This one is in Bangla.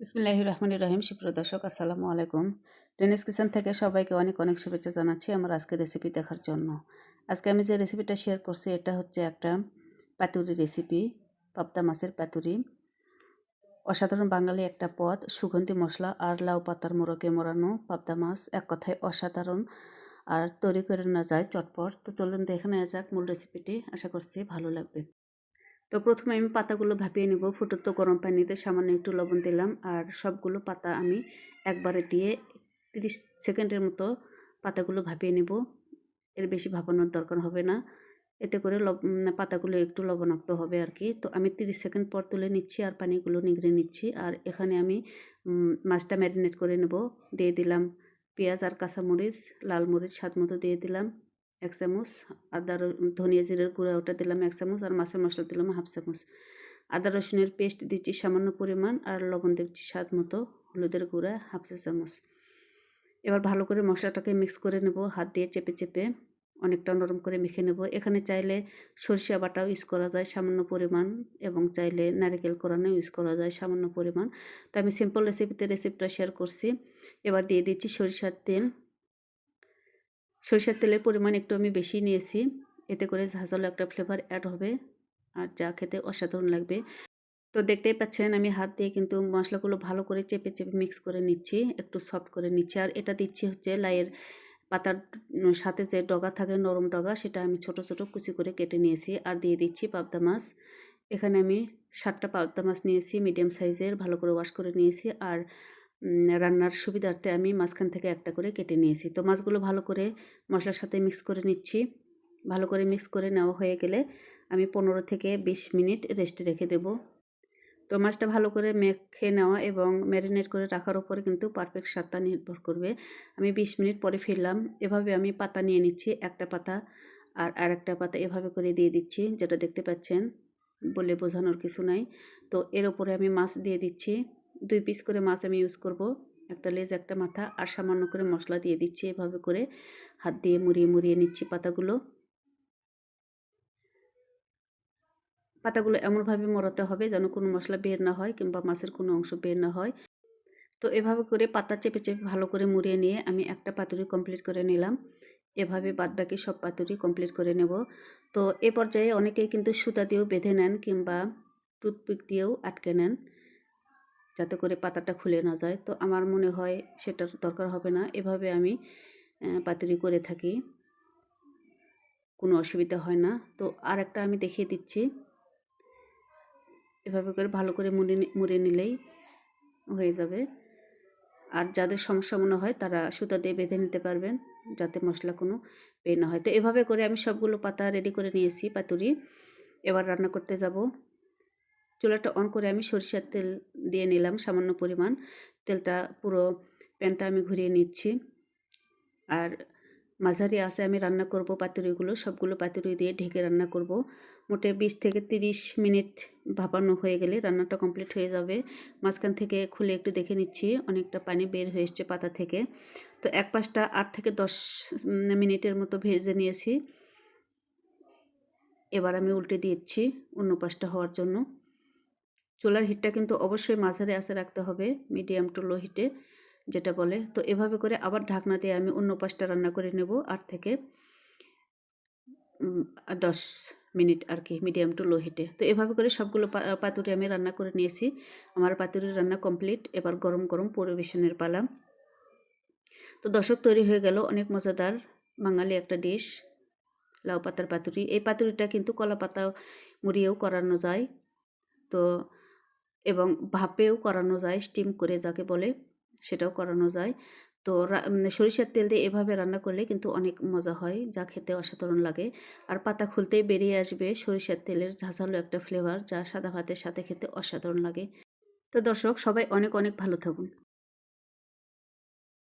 বিসমিল্লাহ রহমান রহিম। সুপ্রিয় দর্শক, আসসালামু আলাইকুম। টেনিস কিচেন থেকে সবাইকে অনেক অনেক শুভেচ্ছা জানাচ্ছি আমার আজকে রেসিপি দেখার জন্য। আজকে আমি যে রেসিপিটা শেয়ার করছি, এটা হচ্ছে একটা পাতুরি রেসিপি পাবদা মাছের পাতুরি। অসাধারণ বাঙালি একটা পদ, সুগন্ধি মশলা আর লাউ পাতার মোড়কে মোড়ানো পাবদা মাছ এক কথায় অসাধারণ। আর তৈরি করে না যায় চটপট। তো চলুন দেখে নেওয়া যাক মূল রেসিপিটি আশা করছি ভালো লাগবে। তো প্রথমে আমি পাতাগুলো ভাপিয়ে নেব। ফুটন্ত গরম পানিতে সামান্য একটু লবণ দিলাম আর সবগুলো পাতা আমি একবারে দিয়ে তিরিশ সেকেন্ডের মতো পাতাগুলো ভাপিয়ে নেব। এর বেশি ভাপানোর দরকার হবে না। এতে করে পাতাগুলো একটু লবণাক্ত হবে আর কি। তো আমি তিরিশ সেকেন্ড পর তুলে নিচ্ছি আর পানিগুলো নিগড়ে নিচ্ছি আর এখানে আমি মাছটা ম্যারিনেট করে নেব। দিয়ে দিলাম পেঁয়াজ আর কাঁচামরিচ, লাল মরিচ স্বাদ মতো দিয়ে দিলাম। এক চামচ আদা ধনিয়া জিরের গুঁড়া ওটা দিলাম এক চামচ আর মাছের মশলা দিলাম হাফ চামচ আদা রসুনের পেস্ট দিচ্ছি সামান্য পরিমাণ আর লবণ দিচ্ছি স্বাদ মতো হলুদের গুঁড়া হাফ চা চামচ এবার ভালো করে মশলাটাকে মিক্স করে নেব হাত দিয়ে চেপে চেপে অনেকটা নরম করে মেখে নেব এখানে চাইলে সরিষা বাটাও ইউজ করা যায় সামান্য পরিমাণ এবং চাইলে নারিকেল কোরানো ইউজ করা যায় সামান্য পরিমাণ তো আমি সিম্পল রেসিপিতে রেসিপিটা শেয়ার করছি এবার দিয়ে দিচ্ছি সরিষার তেল সরিষার তেলের পরিমাণ একটু আমি বেশি নিয়েছি। এতে করে ঝাঁঝালো একটা ফ্লেভার অ্যাড হবে। আর যা খেতে অসাধারণ লাগবে। তো দেখতেই পাচ্ছেন, আমি হাত দিয়ে কিন্তু মশলাগুলো ভালো করে চেপে চেপে মিক্স করে নিচ্ছি। একটু সফট করে নিচ্ছি। আর এটা দিচ্ছি হচ্ছে লাইয়ের পাতার সাথে যে ডগা থাকে, নরম ডগা, সেটা আমি ছোট ছোট কুচি করে কেটে নিয়েছি। আর দিয়ে দিচ্ছি পাবদা মাছ। এখানে আমি সাতটা পাবদা মাছ নিয়েছি মিডিয়াম সাইজের ভালো করে ওয়াশ করে নিয়েছি। আর রান্নার সুবিধার্থে আমি মাঝখান থেকে একটা করে কেটে নিয়েছি। তো মাছগুলো ভালো করে মশলার সাথে মিক্স করে নিচ্ছি। ভালো করে মিক্স করে নেওয়া হয়ে গেলে আমি পনেরো থেকে বিশ মিনিট রেস্টে রেখে দেব। তো মাছটা ভালো করে মেখে নেওয়া এবং ম্যারিনেট করে রাখার উপরে কিন্তু পারফেক্ট স্বাদটা নির্ভর করবে। আমি বিশ মিনিট পরে ফিরলাম। এভাবে আমি পাতা নিয়ে নিচ্ছি, একটা পাতা আর আরেকটা পাতা এভাবে করে দিয়ে দিচ্ছি, যেটা দেখতে পাচ্ছেন বলে বোঝানোর কিছু নাই। তো এর উপরে আমি মাছ দিয়ে দিচ্ছি। দুই পিস করে মাছ আমি ইউজ করব। একটা লেজ, একটা মাথা, আর সামান্য করে মশলা দিয়ে দিচ্ছি এভাবে করে। হাত দিয়ে মুড়িয়ে মুড়িয়ে নিচ্ছি পাতাগুলো। পাতাগুলো এমনভাবে মরাতে হবে যেন কোনো মশলা বের না হয় কিংবা মাছের কোনো অংশ বের না হয়। তো এভাবে করে পাতা চেপে চেপে ভালো করে মুড়িয়ে নিয়ে আমি একটা পাতুরি কমপ্লিট করে নিলাম। এভাবে বাদবাকি সব পাতুরি কমপ্লিট করে নেব। তো এ পর্যায়ে অনেকেই কিন্তু সুতা দিয়েও বেঁধে নেন কিংবা টুথপিক দিয়েও আটকে নেন। যাতে করে পাতাটা খুলে না যায়। তো আমার মনে হয় সেটার দরকার হবে না। এভাবে আমি পাতুরি করে থাকি। কোনো অসুবিধা হয় না। তো আর একটা আমি দেখিয়ে দিচ্ছি। এভাবে করে ভালো করে মুড়ে মুড়ে নিলেই হয়ে যাবে। আর যাদের সমস্যা মনে হয় তারা সুতা দিয়ে বেঁধে নিতে পারবেন, যাতে মশলা কোনো বের না হয়। তো এভাবে করে আমি সবগুলো পাতা রেডি করে নিয়েছি, পাতুরি। এবার রান্না করতে যাব। চুলাটা অন করে আমি সরিষার তেল দিয়ে নিলাম সামান্য পরিমাণ। তেলটা পুরো প্যানটা আমি ঘুরিয়ে নিচ্ছি। আর মাঝারি আসে আমি রান্না করব পাতুরিগুলো, সবগুলো পাতুরি দিয়ে ঢেকে রান্না করব। মোটে বিশ থেকে তিরিশ মিনিট ভাপানো হয়ে গেলে রান্নাটা কমপ্লিট হয়ে যাবে। মাঝখান থেকে খুলে একটু দেখে নিচ্ছি, অনেকটা পানি বের হয়ে এসছে পাতা থেকে। তো এক পাশটা আট থেকে দশ মিনিটের মতো ভেজে নিয়েছি। এবার আমি উল্টে দিয়েছি অন্য পাশটা হওয়ার জন্য। চুলার হিটটা কিন্তু অবশ্যই মাঝারি আসে রাখতে হবে মিডিয়াম টু লো হিটে যেটা বলে। তো এভাবে করে আবার ঢাকনা দিয়ে আমি অন্য পাশটা রান্না করে নেব আট থেকে দশ মিনিট আর কি মিডিয়াম টু লো হিটে তো এভাবে করে সবগুলো পাতুরি আমি রান্না করে নিয়েছি। আমার পাতুরির রান্না কমপ্লিট এবার গরম গরম পরিবেশনের পালা। তো দর্শক, তৈরি হয়ে গেল অনেক মজাদার বাঙালি একটা ডিশ লাউ পাতার পাতুরি। এই পাতুরিটা কিন্তু কলা পাতা মুড়িয়েও করানো যায়। তো এবং ভাপেও করানো যায় স্টিম করে যাকে বলে, সেটাও করানো যায়। তো সরিষার তেল দিয়ে এভাবে রান্না করলে কিন্তু অনেক মজা হয়, যা খেতে অসাধারণ লাগে। আর পাতা খুলতেই বেরিয়ে আসবে সরিষার তেলের ঝাঁঝালো একটা ফ্লেভার যা সাদা ভাতের সাথে খেতে অসাধারণ লাগে। তো দর্শক, সবাই অনেক অনেক ভালো থাকুন।